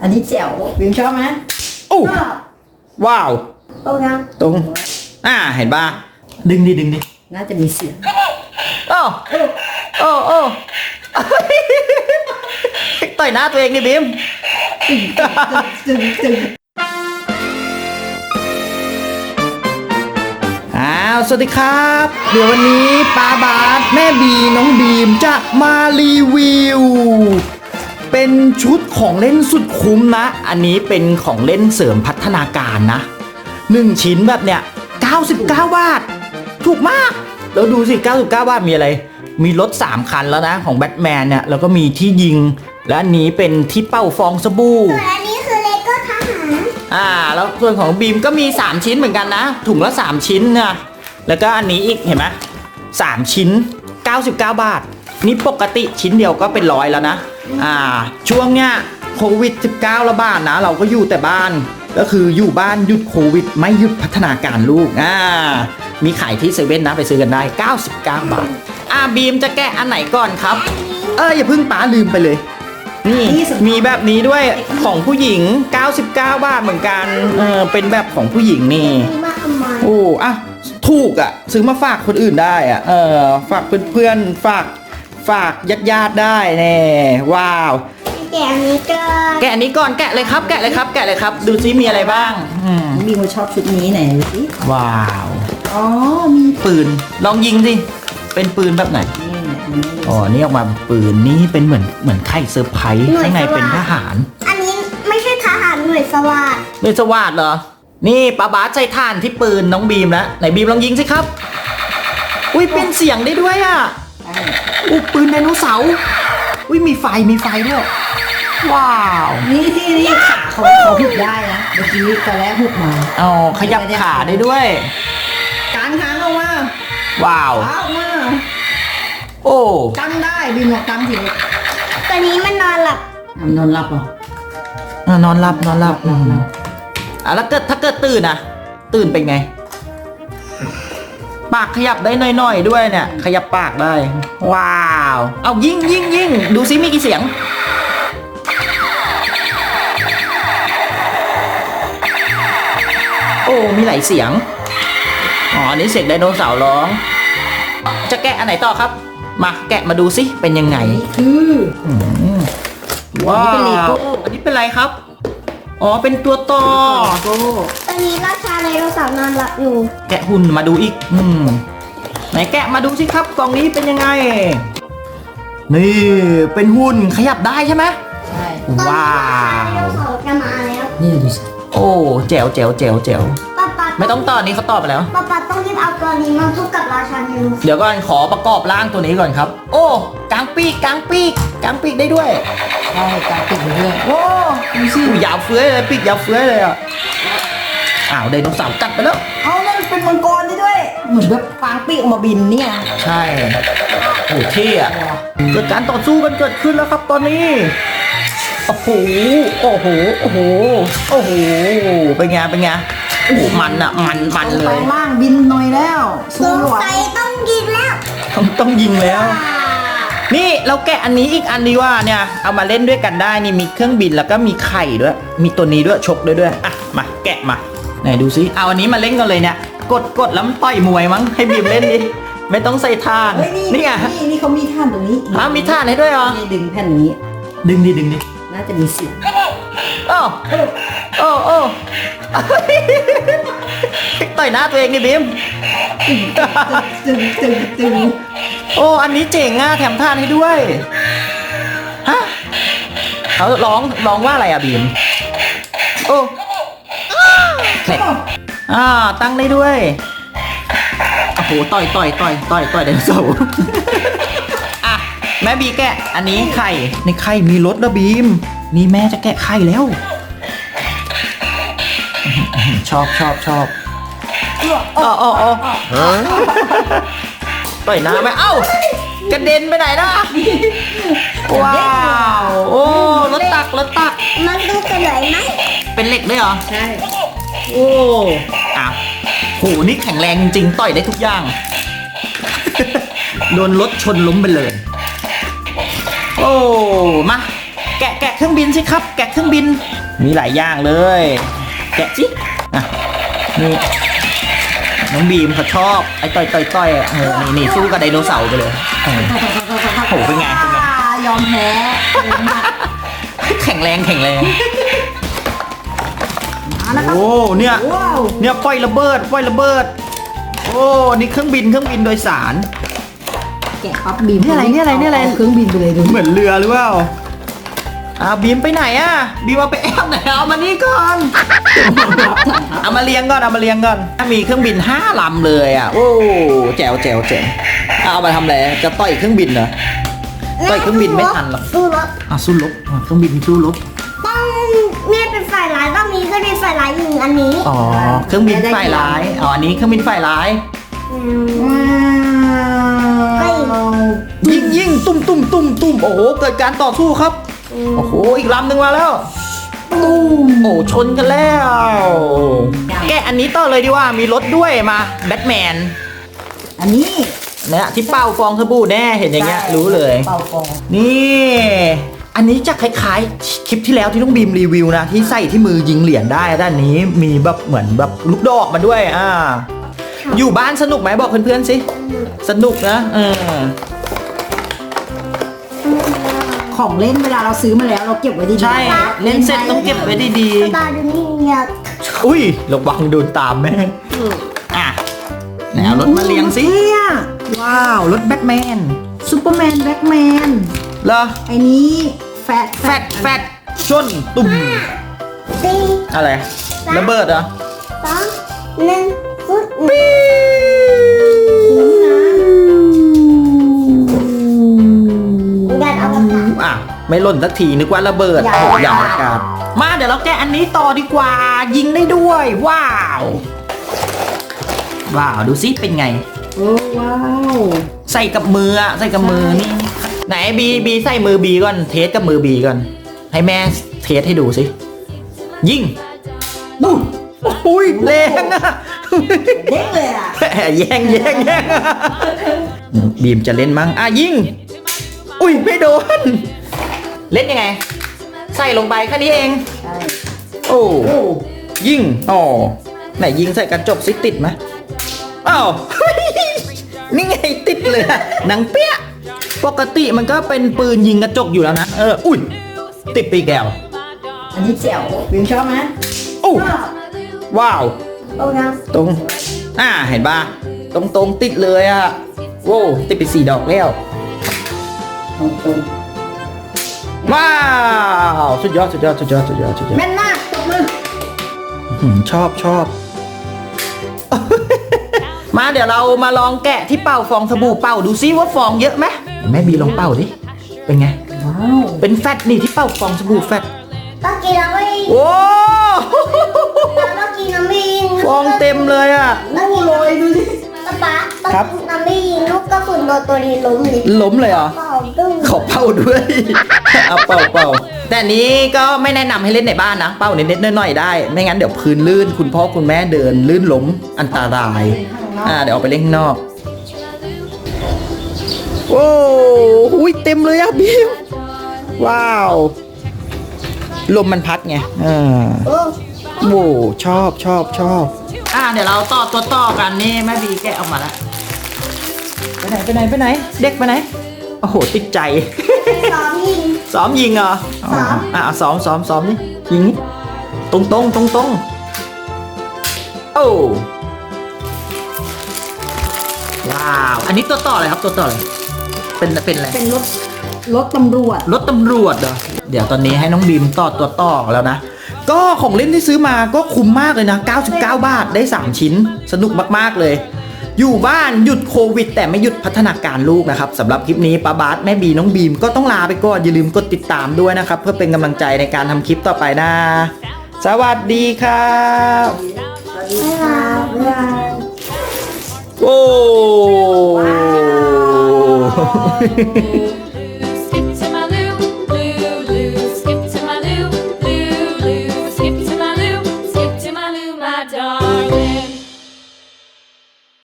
อันนี้แจ๋วบิมชอบไหมโอ้ชอบว้าวตรงยังตรง อ่า เห็นป่ะ ดึงดิดึงดิน่าจะมีเสียงโอ้โอ้โอ้ต่อยหน้าตัวเองดิบิมตึงตึงอ้าว สวัสดีครับ เดี๋ยววันนี้ป้าบาสแม่บีน้องบีมจะมารีวิว เป็นชุดของเล่นสุดคุ้มนะ อันนี้เป็นของเล่นเสริมพัฒนาการนะหนึ่งชิ้นแบบเนี้ย99 บาท ถูกมาก แล้วดูสิ 99 บาทมีอะไร มีรถ 3 คันแล้วนะ ของแบทแมนเนี่ย แล้วก็มีที่ยิง และอันนี้เป็นที่เป้าฟองสบู่ ส่วนอันนี้คือเลโก้ทหารอ่า แล้วส่วนของบีมก็มี 3 ชิ้นเหมือนกันนะ ถุงละ 3 ชิ้นนะ แล้วก็อันนี้อีกเห็นไหมสามชิ้น 99 บาท นี่ปกติชิ้นเดียวก็เป็นร้อยแล้วนะ อ่า ช่วงเนี้ยโควิด 19ระบาดนะ เราก็อยู่แต่บ้าน ก็คืออยู่บ้านหยุดโควิด ไม่หยุดพัฒนาการลูก อ่า มีขายที่เซเว่นนะไปซื้อกันได้ 99 บาท อ่าบีมจะแกะอันไหนก่อนครับ เอออย่าเพิ่งป้าลืมไปเลย นี่มีแบบนี้ด้วยของผู้หญิง 99 บาทเหมือนกัน เออเป็นแบบของผู้หญิงนี่โอ้อะถูกอะซื้อมาฝากคนอื่นได้อะเออฝากเพื่อนๆฝาก ฝากญาติๆได้แน่ว้าว แกะอันนี้ก็แกะอันนี้ก่อนแกะเลยครับ แกะเลยครับ แกะเลยครับ ดูซิมีอะไรบ้างอืมบีมเขาชอบชุดนี้ไหนดูสิว้าว อ๋อ มีปืนลองยิงสิเป็นปืนแบบไหนนี่อันนี้อ๋อนี่ออกมาเป็นปืนนี่เป็นเหมือนเหมือนไข่เซอร์ไพรส์ข้างในเป็นทหารอันนี้ไม่ใช่ทหารหน่วยสวัสดเลือดสวาดเหรอ นี่ปาบาสใช้ท่านที่ปืนน้องบีมแล้วไหนบีมลองยิงสิครับ อุ้ยเป็นเสียงได้ด้วยอะใช่ อุ้ปืนไดโนเสาร์อุ้ยมีไฟมีไฟด้วย ว้าว นี่ที่นี่ขาเขาเขาหุบได้นะเมื่อกี้ตอนแรกหุบมาอ๋อขยับขาได้ด้วย กางหางออกมาว้าวเอาออกมาโอ้ตั้งได้บีมลองตั้งทีตัวนี้มันนอนหลับนอนหลับเหรออะนอนหลับนอนหลับหลับหลับอะแล้วเกิดถ้าเกิดตื่นอะ ตื่นเป็นไง ปากขยับได้หน่อยๆด้วยเนี่ย ขยับปากได้ ว้าว เอายิงยิงยิงดูซิมีกี่เสียง โอ้ มีหลายเสียง อ๋ออันนี้เสียงไดโนเสาร์ร้อง จะแกะอันไหนต่อครับ มาแกะมาดูซิเป็นยังไงนี่คืออืมว้าอันนี้เป็นว Lego อันนี้เป็นอะไรครับ อ๋อเป็นตัวต่อโก้ตัวนี้ราชาไดโนเสาร์นอนหลับอยู่ แกะหุ่นมาดูอีกอืมไหนแกะมาดูสิครับกล่องนี้เป็นยังไง นี่เป็นหุ่นขยับได้ใช่ไหมใช่ว้าวไดโนเสาร์จะมาแล้วนี่ดูสิโอ้แจ๋วแจ๋วแจ๋วแจ๋วป้าป้าไม่ต้องต่อนี้เขาตอบไปแล้วป้าป้าต้องรีบเอาตัวนี้มาสู้กับราชาไดโนเสาร์เดี๋ยวก่อนขอประกอบร่างตัวนี้ก่อนครับ โอ้กางปีกกางปีกกางปีกได้ด้วยใช่กางติดไปเรื่อยโอ้ ดูสิยาวเฟื้อยเลยปีกยาวเฟื้อยเลยอะอ้าวไดโนเสาร์กัดไปแล้ว เอานั่นเป็นมังกรได้ด้วย เหมือนแบบฟางปีกออกมาบินเนี่ยใช่โอ้เท่อะเกิดการต่อสู้กันเกิดขึ้นแล้วครับตอนนี้ โอ้โห โอ้โห โอ้โห โอ้โห เป็นไง เป็นไงโอ้โหมันอะมันมันเลแปลยงร่างบินหน่อยแล้วสสู้งหรอสัยต้องยิงแล้ว ต้องต้องยิงแล้ว ว้าว นี่เราแกะอันนี้อีกอันดีว่าเนี่ยเอามาเล่นด้วยกันได้นี่มีเครื่องบินแล้วก็มีไข่ด้วย มีตัวนี้ด้วยชกด้วยด้วยอะมาแกะมาไหนดูซิเอาอันนี้มาเล่นกันเลยเนี่ยกดกดแล้วมันต่อยมวยมั้งให้บีมเล่นดิไม่ต้องใส่ท่านเฮ้ยนี่นี่ไงนี่นี่เขามีท่านตรงนี้อ้าวมีท่านให้ด้วยเหรอนี่ดึงแผ่นนี้ ดึงดิดึงดิน่าจะมีเสียงโอ้โอ้โอ้ต่อยหน้าตัวเองนี่บิมตึงตึงตึง โอ้ อันนี้เจ๋งอะแถมท่านให้ด้วย ฮะเขาร้องร้องว่าอะไรอะบีม โอ้แคลกอ่า ตั้งได้ด้วย โอ้โห ต่อยต่อยต่อยต่อยต่อยไดโนเสาร์อะ แม่บีแกะ อันนี้ไข่ ในไข่มีรถนะบีม นี่แม่จะแกะไข่แล้ว ชอบชอบชอบอ๋ออ๋ออ๋อ ต่อยหน้าไหมเอ้ากระเด็นไปไหนนะว้าวโอ้รถตักรถตัก มันดูกระไหลไหมเป็นเหล็กด้วยเหรอใช่โอ้อะโหนี่แข็งแรงจริงๆต่อยได้ทุกอย่าง โดนรถชนล้มไปเลย โอ้มาแกะแกะเครื่องบินสิครับ แกะเครื่องบิน มีหลายอย่างเลย แกะสิอะนี่ น้องบีมเขาชอบไอ้ต่อยต่อยต่อยอะเออนี่นี่สู้กับไดโนเสาร์ไปเลยเออโหเป็นไงเป็นไง ยอมแพ้เก่งมากแข็งแรงแข็งแรง เอาละครับ โอ้เนี่ยว้าว เนี่ยปล่อยระเบิดปล่อยระเบิด โอ้นี่เครื่องบินเครื่องบินโดยสาร แกะปั๊บบีมนี่อะไรนี่อะไรนี่อะไรเาเครื่องบินไปเลยดูเหมือนเรือหรือเปล่าอ่าบีมไปไหนอะบีมเอาไปแอบไหนเอามานี่ก่อน เอามาเลี้ยงก่อนเอามาเลี้ยงก่อนมีเครื่องบินห้าลำเลยอะโอ้แจ๋วแจ๋วแจ๋วเอามาทำอะไรจะต่อยเครื่องบินเหรอต่อยเครื่องบินไม่ทันหรอกสู้รบอะสู้รบอะเครื่องบินสู้รบต้องแม่เป็นฝ่ายร้ายต้องมีเครื่องบินฝ่ายร้ายอยู่อันนี้อ๋อเครื่องบินฝ่ายร้ายอ๋ออันนี้เครื่องบินฝ่ายร้ายว้าวยิงยิงตุ้มตุ้มตุ้มตุ้มโอ้โหเกิดการต่อสู้ครับโอ้โหอีกลำหนึ่งมาแล้ว ตุ้มโอ้ชนกันแล้ว แกะอันนี้ต่อเลยดีว่ามีรถด้วยมาแบทแมนอันนี้เนี่ยที่เป่าฟองสบู่แน่เห็นอย่างเงี้ยรู้เลย เป่าฟองนี่ อันนี้จะคล้ายๆ คลิปที่แล้วที่ต้องบีมรีวิวนะ ที่ใส่ที่มือยิงเหรียญได้ด้านนี้มีแบบเหมือนแบบลูกดอกมาด้วยอ่าอยู่บ้านสนุกไหมบอกเพื่อนๆสิ สนุกนะเออ ของเล่นเวลาเราซื้อมาแล้วเราเก็บไว้ดีๆใช่ เล่นเสร็จต้องเก็บไว้ดีตาดูนี่เนี่ยๆอุ้ยระวังโดนตามแม่อะไหนเอารถมาเลี้ยงสิเนี่ยว้าว รถแบทแมนซูเปอร์แมนแบ็กแมนเหรอ ไอ้นี้แฟตแฟดแฟดชนตุ่ม สี่อะไร ระเบิดเหรอสองหนึ่งฟุตคุ้ ไม่หล่นสักทีนึกว่าระเบิดอย่าอย่าอากาศมาเดี๋ยวเราแกะอันนี้ต่อดีกว่า ยิงได้ด้วย ว้าว ว้าว ดูซิเป็นไง โอ้ว้าวใส่กับมืออะใส่กับมือนี่ไหนบีบีใส่มือบีก่อน เทสกับมือบีก่อน ให้แม่เทสให้ดูสิ ยิงดูโอ้ยแรงอะเด้งเลยอะแย่งแย่งแย่งบีมจะเล่นมั้งอะยิง อุ้ยไม่โดน เล่นยังไง ใส่ลงไปแค่นี้เองใช่โอ้ยิงอ๋อไหนยิงใส่กระจกสิติดไหมอ้าวนี่ไงติดเลยอะหนังเปี้ยปกติมันก็เป็นปืนยิงกระจกอยู่แล้วนะ เออ อุ้ย ติดปีกแก้ว อันนี้แจ๋ววิวชอบไหมโอ้ว้าวโอ้นะตรง อ่า เห็นป่ะตรงตรงๆติดเลยอะโว้วติดไปสี่ดอกแล้วตรง ว้าว สุดยอด สุดยอด สุดยอด สุดยอด สุดยอๆดแม่นมากตบมือหืมชอบชอบ มาเดี๋ยวเรามาลองแกะที่เป่าฟองสบู่เป่าดูซิว่าฟองเยอะไหมแม่บีลองเป่าดิ เป็นไง ว้าวเป็นแฟตนี่ที่เป่าฟองสบู่แฟตต้องกินแล้วไม่โอ้ต้องกินน้ำมีนฟองเต็มเลยอะต้องกินโรยดูสิป๊าป๊าต้องครับกินน้ำมีนลูกกระสุนโดนตัวนี้ล้มเลยล้มเลยเหรอ เปล่าตึ้งขอเป่าด้วย เอาเป่าเป่าแต่นี้ก็ไม่แนะนำให้เล่นในบ้านนะ เป่าเน็ตๆหน่อยๆได้ ไม่งั้นเดี๋ยวพื้นลื่น คุณพ่อคุณแม่เดินลื่นล้มอันตราย อ่าเดี๋ยวเอาไปเล่นข้างนอก โอ้หุยเต็มเลยอะบีมว้าว ลมมันพัดไงอ่าโอ้โว้ชอบชอบชอบอ่าเดี๋ยวเราต่อตัวต่อกันนี่แม่บีแกะออกมาแล้วไปไหนไปไหนไปไหน เด็กไปไหน โอ้โหติดใจ ซ้อมยิงเหรอซ้อมอ่าซ้อมซ้อมซ้อมนี่ยิงนี่ตรงตรงตรงตรงโอ้ว้าว อันนี้ตัวต่ออะไรครับตัวต่ออะไรเป็นเป็นอะไรเป็นรถรถตำรวจรถตำรวจเหรอเดี๋ยวตอนนี้ให้น้องบีมต่อตัวต่อแล้วนะ ก็ของเล่นที่ซื้อมาก็คุ้มมากเลยนะ 99 บาทได้ 3 ชิ้น สนุกมากๆเลย อยู่บ้านหยุดโควิด แต่ไม่หยุดพัฒนาการลูกนะครับสำหรับคลิปนี้ป้าบาสแม่บีน้องบีมก็ต้องลาไปก่อนอย่าลืมกดติดตามด้วยนะครับ เพื่อเป็นกำลังใจในการทำคลิปต่อไปนะ สวัสดีครับไม่ลาไม่ลาโอ้